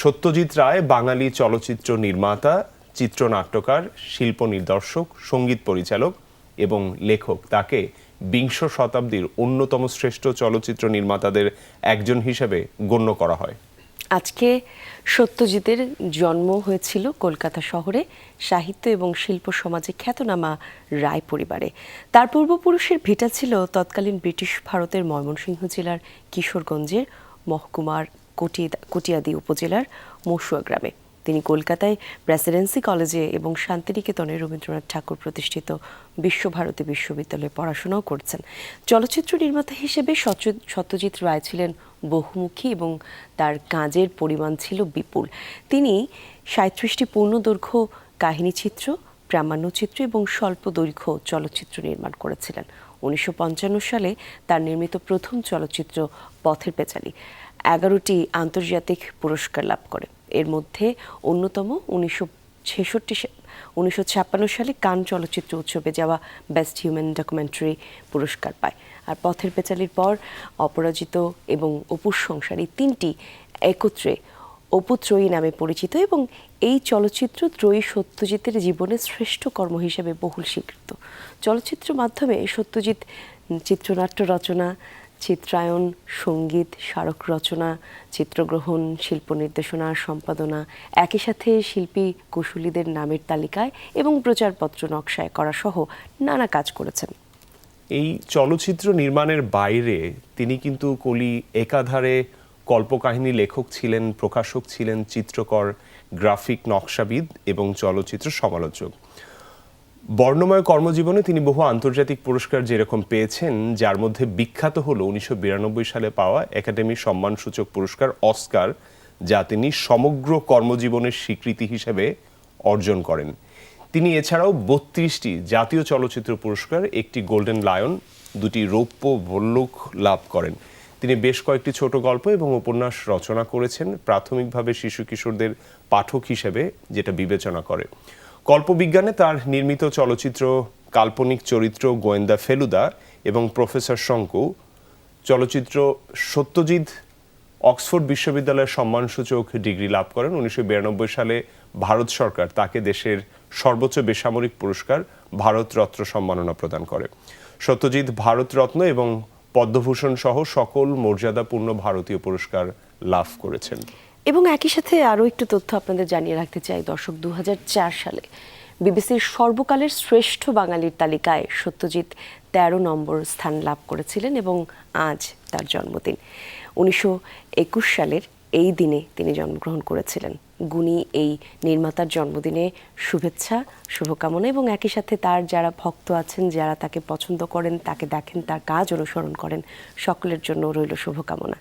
সত্যজিৎ রায়, বাঙালি চলচ্চিত্র নির্মাতা, চিত্রনাট্যকার, শিল্প নির্দর্শক সংগীত পরিচালক এবং লেখক। তাকে বিংশ শতাব্দীর অন্যতম শ্রেষ্ঠ চলচ্চিত্র নির্মাতাদের একজন হিসেবে গণ্য করা হয়। আজকে সত্যজিতের জন্ম হয়েছিল কলকাতা শহরে সাহিত্য এবং শিল্প সমাজে খ্যাতনামা রায় পরিবারে। তার পূর্বপুরুষের ভিটা ছিল তৎকালীন ব্রিটিশ ভারতের ময়মনসিংহ জেলার কিশোরগঞ্জের মহকুমার কটিয়া- কটিয়াদি উপজেলার মসুয়া গ্রামে। তিনি কলকাতায় প্রেসিডেন্সি কলেজে এবং শান্তিনিকেতনে রবীন্দ্রনাথ ঠাকুর প্রতিষ্ঠিত বিশ্বভারতী বিশ্ববিদ্যালয়ে পড়াশোনাও করছেন। চলচ্চিত্র নির্মাতা হিসেবে সত্যজিৎ রায় ছিলেন বহুমুখী এবং তার কাজের পরিমাণ ছিল বিপুল। তিনি সাঁত্রিশটি পূর্ণদৈর্ঘ্য কাহিনীচিত্র প্রামাণ্যচিত্র এবং স্বল্প দৈর্ঘ্য চলচ্চিত্র নির্মাণ করেছিলেন। উনিশশো পঞ্চান্ন সালে তার নির্মিত প্রথম চলচ্চিত্র পথের পেঁচালি, এগারোটি আন্তর্জাতিক পুরস্কার লাভ করে। এর মধ্যে অন্যতম উনিশশো ছেষট্টি উনিশশো সালে কান চলচ্চিত্র উৎসবে যাওয়া বেস্ট হিউম্যান ডকুমেন্টারি পুরস্কার পায়। আর পথের পেঁচালির পর অপরাজিত এবং অপুর সংসার এই তিনটি একত্রে অপুত্রয়ী নামে পরিচিত এবং এই চলচ্চিত্র ত্রয়ী সত্যজিতের জীবনের শ্রেষ্ঠ কর্ম হিসেবে বহুল স্বীকৃত। চলচ্চিত্র মাধ্যমে সত্যজিৎ চিত্রনাট্য রচনা, চিত্রায়ন, সংগীত, স্মারক রচনা, চিত্রগ্রহণ, শিল্প নির্দেশনা, সম্পাদনা, একই সাথে শিল্পী কুশলীদের নামের তালিকায় এবং প্রচারপত্র নকশায় করা সহ নানা কাজ করেছেন। এই চলচ্চিত্র নির্মাণের বাইরে তিনি কিন্তু কলি একাধারে কল্পকাহিনী লেখক ছিলেন, প্রকাশক ছিলেন, চিত্রকর, গ্রাফিক, নকশাবিদ এবং চলচ্চিত্র সমালোচক। বর্ণময় কর্মজীবনে তিনি বহু আন্তর্জাতিক পুরস্কার যেরকম পেয়েছেন, যার মধ্যে বিখ্যাত হলো উনিশশো সালে পাওয়া একাডেমি সম্মানসূচক পুরস্কার অস্কার, যা তিনি সমগ্র কর্মজীবনের স্বীকৃতি হিসেবে অর্জন করেন। তিনি এছাড়াও বত্রিশটি জাতীয় চলচ্চিত্র পুরস্কার, একটি গোল্ডেন লায়ন, দুটি রৌপ্য ভল্লুক লাভ করেন। তিনি বেশ কয়েকটি ছোট গল্প এবং উপন্যাস রচনা করেছেন, প্রাথমিকভাবে শিশু কিশোরদের পাঠক হিসেবে, যেটা বিবেচনা করে। কল্পবিজ্ঞানে তার নির্মিত চলচ্চিত্র কাল্পনিক চরিত্র গোয়েন্দা ফেলুদা এবং প্রফেসর শঙ্কু, চলচ্চিত্র সত্যজিৎ, অক্সফোর্ড বিশ্ববিদ্যালয়ের সম্মানসূচক ডিগ্রি লাভ করেন। উনিশশো বিরানব্বই সালে ভারত সরকার তাকে দেশের সর্বোচ্চ বেসামরিক পুরস্কার ভারতরত্ন সম্মাননা প্রদান করে। সত্যজিৎ ভারতরত্ন এবং পদ্মভূষণ সহ সকল মর্যাদাপূর্ণ ভারতীয় পুরস্কার লাভ করেছেন। এবং একই সাথে আরও একটু তথ্য আপনাদের জানিয়ে রাখতে চাই, দর্শক দু হাজার চার সালে বিবিসির সর্বকালের শ্রেষ্ঠ বাঙালির তালিকায় সত্যজিৎ তেরো নম্বর স্থান লাভ করেছিলেন এবং আজ তার জন্মদিন। উনিশশো একুশ সালের এই দিনে তিনি জন্মগ্রহণ করেছিলেন। গুণী এই নির্মাতার জন্মদিনে শুভেচ্ছা, শুভকামনা এবং একই সাথে তার যারা ভক্ত আছেন, যারা তাকে পছন্দ করেন, তাকে দেখেন, তার কাজ অনুসরণ করেন, সকলের জন্য রইল শুভকামনা।